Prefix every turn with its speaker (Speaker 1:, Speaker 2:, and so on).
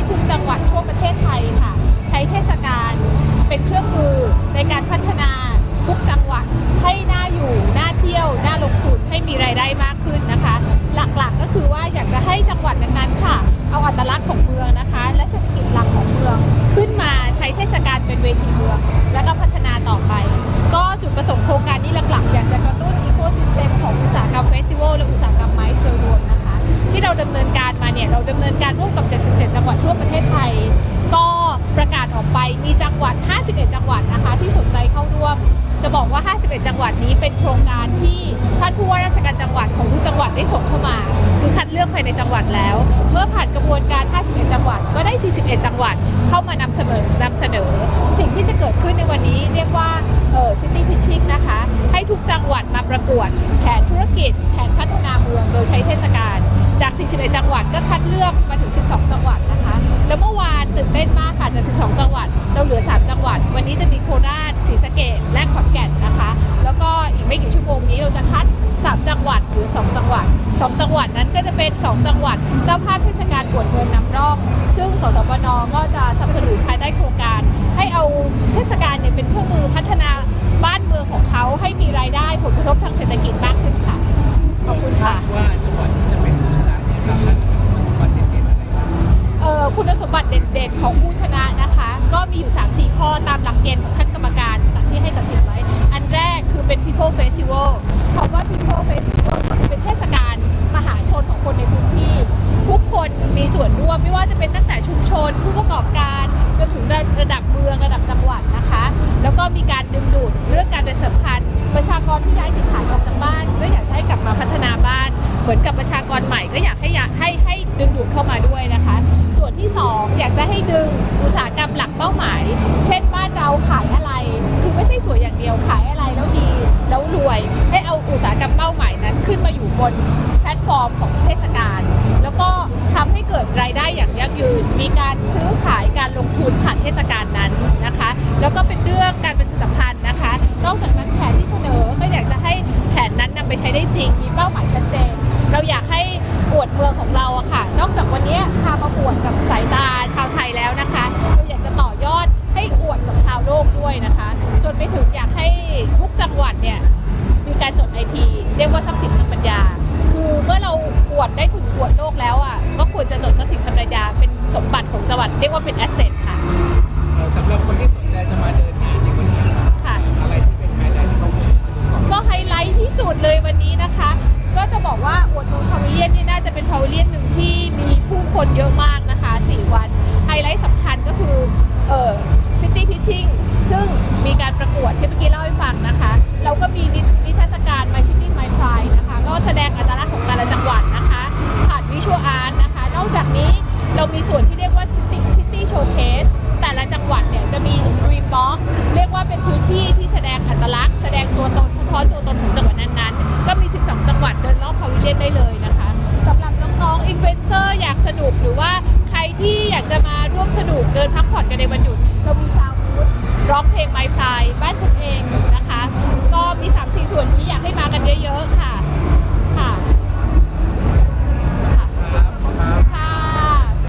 Speaker 1: ให้ทุกจังหวัดทั่วประเทศไทยค่ะ ใช้เทศกาลเป็นเครื่องมือในการพัฒนาทุกจังหวัดให้น่าอยู่น่าเที่ยวน่าลงทุนให้มีรายได้มากขึ้นนะคะ หลักๆก็คือว่าอยากจะให้จังหวัดนั้นๆค่ะ เอาอัตลักษณ์ของเมืองนะคะ และเศรษฐกิจหลักของเมือง ขึ้นมาใช้เทศกาลเป็นเวทีเมือง แล้วก็พัฒนาต่อไป ก็จุดประสงค์โครงการนี้หลักๆ อยากจะกระตุ้นอีโคซิสเต็มของอุตสาหกรรมเฟสติวัลและอุตสาหกรรมไม้เทอร์โวนนะคะ ที่เราดำเนินการ เราดำเนินการร่วมกับ 77 จังหวัดทั่วประเทศไทย ก็ประกาศออกไปมีจังหวัด 51 จังหวัดนะคะที่สนใจเข้าร่วม จะบอกว่า 51 จังหวัดนี้เป็นโครงการที่ท่านผู้ว่าราชการจังหวัดของทุกจังหวัดได้ส่งเข้ามา คือคัดเลือกภายในจังหวัดแล้ว เมื่อผ่านกระบวนการ 51 จังหวัดก็ได้ 41 จังหวัดเข้ามานำเสนอนำเสนอ สิ่งที่จะเกิดขึ้นในวันนี้เรียกว่าเออซิตี้พิชชิ่งนะคะ ให้ทุกจังหวัดมาประกวด แผนธุรกิจ แผนพัฒนาเมืองโดยใช้เทศกาล จาก 41 จังหวัดก็คัดเลือกมาถึง 12 จังหวัดนะคะ แล้วเมื่อวานตื่นเต้นมากค่ะจาก 12 จังหวัด เราเหลือ 3 จังหวัด วันนี้จะมีโคราชศรีสะเกษและขอนแก่นนะคะ แล้วก็อีกไม่กี่ชั่วโมงนี้เราจะคัด 3 จังหวัดหรือ 2 จังหวัด 2 จังหวัดนั้นก็จะเป็น 2 จังหวัด เจ้าภาพเทศกาลกวดเมืองนำร่อง ซึ่งสสปนก็จะสนับสนุนภายใต้โครงการ ให้เอาเทศกาลเนี่ยเป็นเครื่องมือพัฒนาบ้านเมืองของเขาให้มีรายได้ผลกระทบทางเศรษฐกิจมากขึ้นค่ะ ขอบคุณค่ะ
Speaker 2: ตา
Speaker 1: มหลักเกณฑ์ของท่านกรรมการที่ให้ตัดสินไว้ อันแรกคือเป็น People Festival คำว่า People Festival ก็คือเป็นเทศกาลมหาชนของคนในพื้นที่ ทุกคนมีส่วนร่วมไม่ว่าจะเป็นตั้งแต่ชุมชน ผู้ประกอบการจนถึงระดับเมืองระดับจังหวัดนะคะ แล้วก็มีการดึงดูดเรื่องการโดยสัมพันธ์ประชากรที่ย้ายถิ่นฐานออกจากบ้านก็อยากให้กลับมาพัฒนาบ้าน เหมือนกับประชากรใหม่ก็อยากให้อยากให้ให้ดึงดูดเข้ามาด้วยนะคะ ส่วนที่ 2 อยากจะให้ดึงอุตสาหกรรมหลักเป้าหมาย บนแพลตฟอร์มของเทศกาล แล้วก็ทำให้เกิดรายได้อย่างยั่งยืน มีการซื้อขายการลงทุนผ่านเทศกาลนั้นนะคะ แล้วก็เป็นเรื่องการประชาสัมพันธ์นะคะ นอกจากนั้นแผนที่เสนอก็อยากจะให้แผนนั้นนำไปใช้ได้จริง มีเป้าหมายชัดเจน เราอยากให้อวดเมืองของเราอะค่ะ นอกจากวันนี้พามาอวดกับสายตาชาวไทยแล้วนะคะเราอยากจะต่อยอดให้อวดกับชาวโลกด้วยนะคะ จนไปถึงอยากให้ทุกจังหวัดเนี่ยมีการจด IP เรียกว่าทรัพย์สินทาง วดได้ถึงอวดโลกแล้วอะก็ควรจะจดทรัพย์สินทางปัญญาเป็นสมบัติของจังหวัดเรียกว่าเป็นแอสเซทค่ะ
Speaker 2: เอ่อสำหรับคนที่สนใจจะมาเดินงานในวันนี้ครับ
Speaker 1: ค่ะ
Speaker 2: อะไรที่เป็นไฮไลท์ที่เขาควรจะมาดูก่อน
Speaker 1: ก็ไฮไลท์ที่สุดเลยวันนี้นะคะ ก็จะบอกว่าอวดนูพาวิเลียนนี่น่าจะเป็นพาวิเลียนหนึ่งที่มีผู้คนเยอะมากนะคะ 4 วันไฮไลท์ City Showcase แต่ละจังหวัดเนี่ยจะมี Dream Box เรียกว่าเป็นพื้นที่ที่แสดงอัตลักษณ์ แสดงตัวตนสะท้อนตัวตนของจังหวัดนั้นๆ ก็มี 12 จังหวัดเดินรอบพาวิเลียนได้เลยนะคะสำหรับน้องๆอินฟลูเอนเซอร์อยากสนุกหรือว่าใครที่อยากจะมาร่วมสนุกเดินพักผ่อนกันในวันหยุดเรามีซาวด์บูธร้องเพลงไมพลายบ้านฉันเองนะคะ ก็มี 3